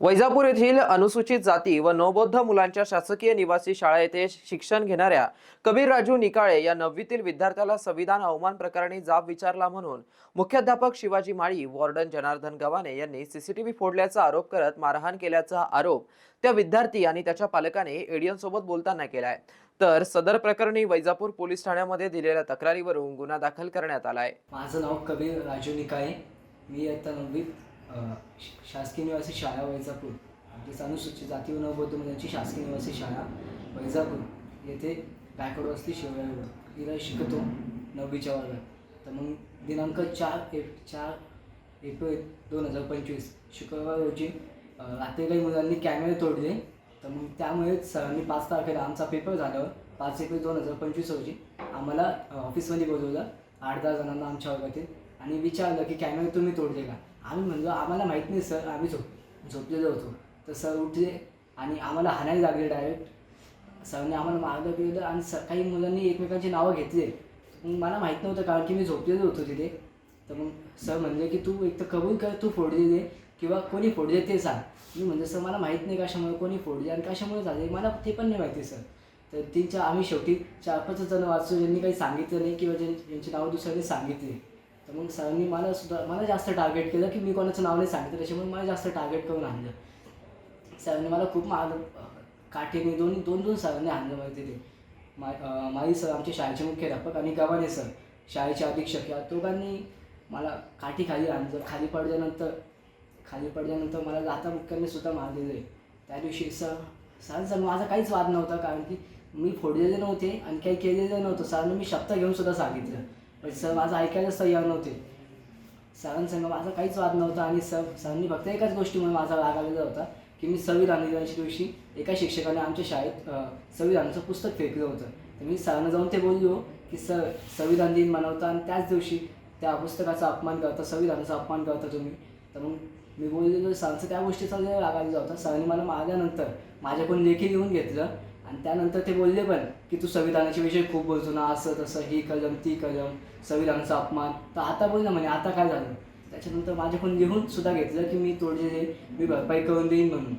वैजापूर येथील अनुसूचित जाती व नवबौद्ध मुलांच्या शासकीय निवासी शाळा येथे शिक्षण घेणाऱ्या कबीर राजू निकाळे या नववीतील विद्यार्थ्याला संविधान अवमान प्रकरणी जाब विचारला म्हणून मुख्याध्यापक शिवाजी माळी वॉर्डन जनार्दन गव्हाणे यांनी सीसीटीव्ही फोडल्याचा आरोप करत मारहाण केल्याचा आरोप त्या विद्यार्थी आणि त्याच्या पालकाने एडियन सोबत बोलताना केलाय. तर सदर प्रकरणी वैजापूर पोलीस ठाण्यामध्ये दिलेल्या तक्रारीवरून गुन्हा दाखल करण्यात आलाय. माझं नाव कबीर राजू निकाळे. मी आता नववीत शासकीय निवासी शाळा वैजापूर. म्हणजेच अनुसूचित जाती व नवबौद्ध मुलांची शासकीय निवासी शाळा वैजापूर. येथे गायकवाड वस्ती शिवराय इथं शिकतो नववीच्या वर्गात. तर मग दिनांक चार एप चार एप्रिल दोन हजार पंचवीस शुक्रवार रोजी रात्री काही मुलांनी कॅमेरे तोडले. तर मग त्यामुळे सरांनी पाच तारखेला आमचा पेपर झाल्यावर पाच एप्रिल दोन हजार पंचवीस रोजी आम्हाला ऑफिसमध्ये बोलवलं. आठ दहा जणांना आमच्या वर्गातील आणि विचारलं की कॅमेरा तुम्ही तोडले का आम्ही म्हणलो आम्हाला माहीत नाही सर आम्ही झोप झोपलेलो होतो. तर सर उठले आणि आम्हाला हाणायला लागले डायरेक्ट सरने आम्हाला मार्ग केलं आणि स काही मुलांनी एकमेकांची नावं घेतले. मग मला माहीत नव्हतं कारण की मी झोपलेलो होतो तिथे. तर मग सर म्हणले की तू एक तर कबूल कर तू फोडलेले किंवा कोणी फोडले ते सांग. मी म्हणजे सर मला माहीत नाही कशामुळे कोणी फोडले आणि कशामुळे झाले मला ते पण नाही माहिती सर. तर तीनच्या आम्ही शेवटी चार पाच जण वाचतो ज्यांनी काही सांगितलं नाही किंवा ज्यां ज्यांची नावं दुसऱ्यांनी सांगितली. तर मग सरांनी मला सुद्धा मला जास्त टार्गेट केलं की मी कोणाचं नाव नाही सांगितलं. त्याच्यामुळे मला जास्त टार्गेट करून आणलं. सरांनी मला खूप मार काठीने दोन दोन दोन सरांनी आणलं मला तिथे मा अं, सर आमचे शाळेचे मुख्याध्यापक आणि गव्हाणे सर शाळेचे अधीक्षक. या दोघांनी मला काठी खाली आणलं. खाली पडल्यानंतर खाली पडल्यानंतर मला जाता मुक्कांनी सुद्धा मार दिले. त्या दिवशी सर सरांचा माझा काहीच वाद नव्हता. कारण की मी फोडलेले नव्हते आणि काही केलेलं नव्हतं. सरांनी मी शब्द घेऊन सुद्धा सांगितलं. पण सर माझं ऐकायलाच तयार नव्हते. सरांसंग माझा काहीच वाद नव्हता आणि सर सरांनी फक्त एकाच गोष्टीमुळे माझा राग आलेला होता की मी संविधान दिनाच्या दिवशी एका शिक्षकाने आमच्या शाळेत संविधानाचं पुस्तक फेकलं होतं. तर मी सरांना जाऊन ते बोललो की सर संविधान दिन मनवता आणि त्याच दिवशी त्या पुस्तकाचा अपमान करता संविधानाचा अपमान करता तुम्ही. तर मग मी बोललेलो सरांचं त्या गोष्टीचा राग आलेला होता. सरांनी मला मारल्यानंतर माझ्याकडून लेखी लिहून घेतलं आणि त्यानंतर ते बोलले पण की तू संविधानाच्या विषयी खूप बोलतो ना असं तसं ही कलम ती कलम संविधानाचा अपमान. तर आता बोल ना म्हणे आता काय झालं? त्याच्यानंतर माझ्याकडून लिहून सुद्धा घेतलं की मी तोडलेले मी भरपाई करून देईन म्हणून.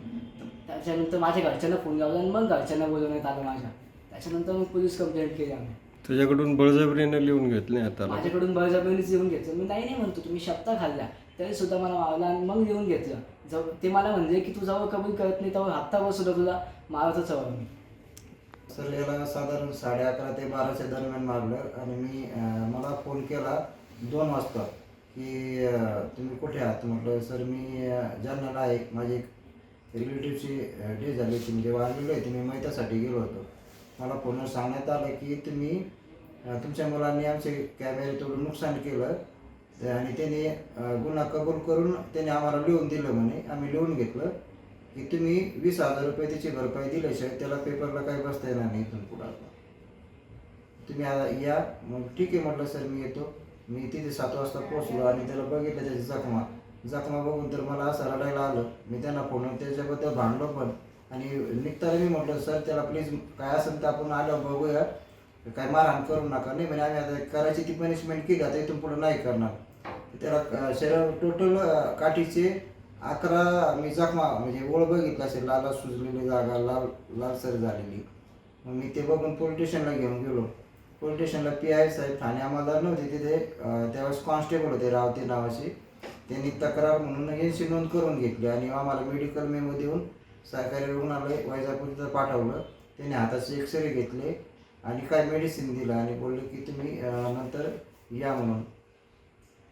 त्याच्यानंतर माझ्या घरच्यांना फोन लावला आणि मग घरच्यांना बोलवण्यात आलं माझ्या. त्याच्यानंतर मग पोलीस कंप्लेंट केली आम्ही. तुझ्याकडून बळजबरीने लिहून घेतले आता माझ्याकडून बळजबरीनेच लिहून घेतलं. मी नाही नाही म्हणतो तुम्ही शब्द खाल्ल्या. तरी सुद्धा मला मारला आणि मग लिहून घेतलं. जव ते मला म्हणले की तू जेव्हा कबूल करत नाही तेव्हा हप्ताभर सुद्धा तुला. मारतच हवं मी. सर याला साधारण साडे अकरा ते बाराच्या दरम्यान मारलं आणि मी मला फोन केला दोन वाजता की तुम्ही कुठे आहात? म्हटलं सर मी अं, जालन्याला आहे. माझी एक रिलेटिव्हची डे झाली होती. म्हणजे वाढलेली होती मी मैत्यासाठी गेलो होतो. मला फोनवर सांगण्यात आलं की तुम्ही तुमच्या मुलांनी आमचे कॅमेरे तोडून नुकसान केलं आणि त्याने गुन्हा कबूल करून त्याने आम्हाला लिहून दिलं म्हणे. आम्ही लिहून घेतलं. की तुम्ही वीस हजार रुपये त्याची भरपाई दिल्याशिवाय त्याला पेपरला काही बसता येणार नाही इथून पुढं. आता. तुम्ही आता या मग ठीक आहे म्हटलं सर मी येतो. मी तिथे सात वाजता पोहोचलो आणि त्याला बघितलं त्याची जखमा. जखमा बघून तर मला असं रडायला आलं. मी त्यांना फोन त्याच्याबद्दल भांडलो पण. आणि निघताना मी म्हटलं सर त्याला प्लीज काय असेल तर आपण आलं बघूया. काय मारहाण करू नका. नाही म्हणजे आम्ही आता करायची ती पनिशमेंट केली आता इथून पुढे नाही करणार. त्याला शरीर टोटल काठीचे अकरा मी जखमा म्हणजे ओळ बघितला असेल लाला सुजलेली जागा लाल लालसर झालेली. मग मी ते बघून पोलीस स्टेशनला घेऊन गेलो. पोलीस स्टेशनला पी आय साहेब ठाणे आम्हाला नव्हते तिथे त्यावेळेस कॉन्स्टेबल होते रावते नावाचे. त्यांनी तक्रार म्हणून यांची नोंद करून घेतली आणि आम्हाला मेडिकल मेमो देऊन सरकारी रुग्णालय वैजापूर पाठवलं. त्याने हाताचे एक्सरे घेतले आणि काय मेडिसिन दिलं आणि बोलले की तुम्ही नंतर या म्हणून.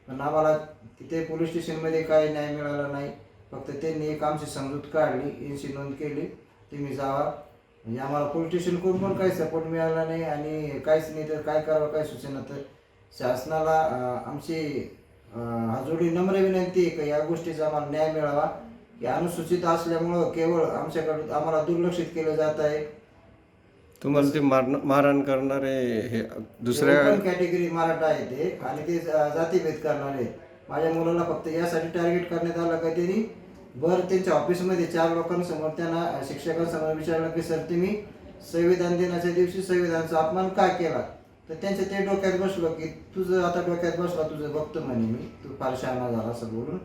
पण आम्हाला तिथे पोलीस स्टेशनमध्ये काही न्याय मिळाला नाही. फक्त त्यांनी एक आमची समजूत काढली यांची नोंद केली. तुम्ही जावा. म्हणजे आम्हाला पोलीस स्टेशनकडून पण काही सपोर्ट मिळाला नाही आणि काहीच नाही तर काय करावं काय सूचना तर शासनाला आमची अं, नम्र विनंती आहे की या गोष्टीचा आम्हाला न्याय मिळावा. की अनुसूचित असल्यामुळं केवळ आमच्याकडून आम्हाला दुर्लक्षित केलं जात आहे. तुम्हाला ते मार मारहाण करणारे हे दुसऱ्या कॅटेगरी मराठा आहे ते. आणि ते जातीभेद करणारे. माझ्या मुलाला फक्त यासाठी टार्गेट करण्यात आलं का त्यांनी? बर त्यांच्या ऑफिसमध्ये चार लोकांसमोर त्यांना शिक्षकांसमोर विचारलं की सर तुम्ही संविधान दिनाच्या दिवशी संविधानाचा अपमान का केला? तर त्यांच्या ते डोक्यात बसलो की तुझं आता डोक्यात बसला तुझं बघतो म्हणे मी. तू फार शहाणा झाला असं बोलून.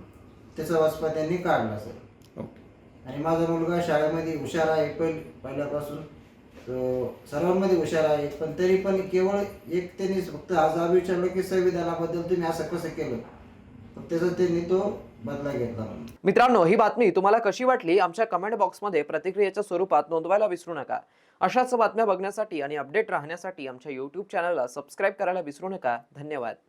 त्याचा वाचपा त्यांनी काढला सर. ओके. आणि माझा मुलगा शाळेमध्ये हुशार आहे पहिल पहिल्यापासून सर्वांमध्ये हुशार आहे पण तरी पण केवळ एक त्यांनी फक्त आज विचारलं की संविधानाबद्दल तुम्ही असं कसं केलं? त्याचा त्यांनी तो बदला घेतला मित्रांनो ही बातमी तुम्हाला कशी वाटली? आमच्या कमेंट बॉक्समध्ये प्रतिक्रियेच्या स्वरूपात नोंदवायला विसरू नका. अशाच बातम्या बघण्यासाठी आणि अपडेट राहण्यासाठी आमच्या यूट्यूब चॅनलला सबस्क्राईब करायला विसरू नका. धन्यवाद.